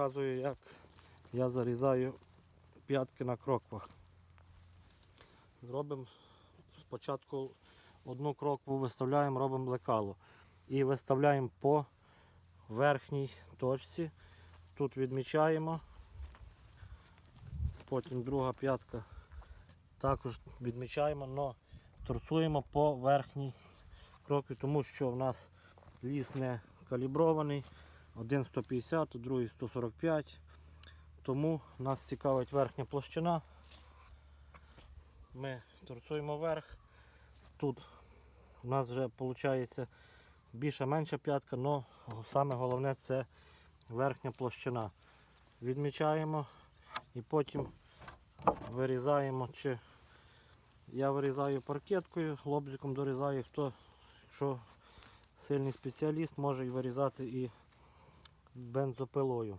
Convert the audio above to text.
показую, як я зарізаю п'ятки на кроквах. Зробимо спочатку одну крокву виставляємо, робимо лекало. І виставляємо по верхній точці. Тут відмічаємо. Потім друга п'ятка також відмічаємо, але торцуємо по верхній крокві, тому що в нас ліс не калібрований. Один 150, другий 145. Тому нас цікавить верхня площина. Ми торцуємо вверх. Тут у нас вже виходить більша менша п'ятка, але саме головне це верхня площина. Відмічаємо і потім вирізаємо. Чи я вирізаю паркеткою, лобзиком дорізаю, хто, якщо сильний спеціаліст, може і вирізати і бензопилою.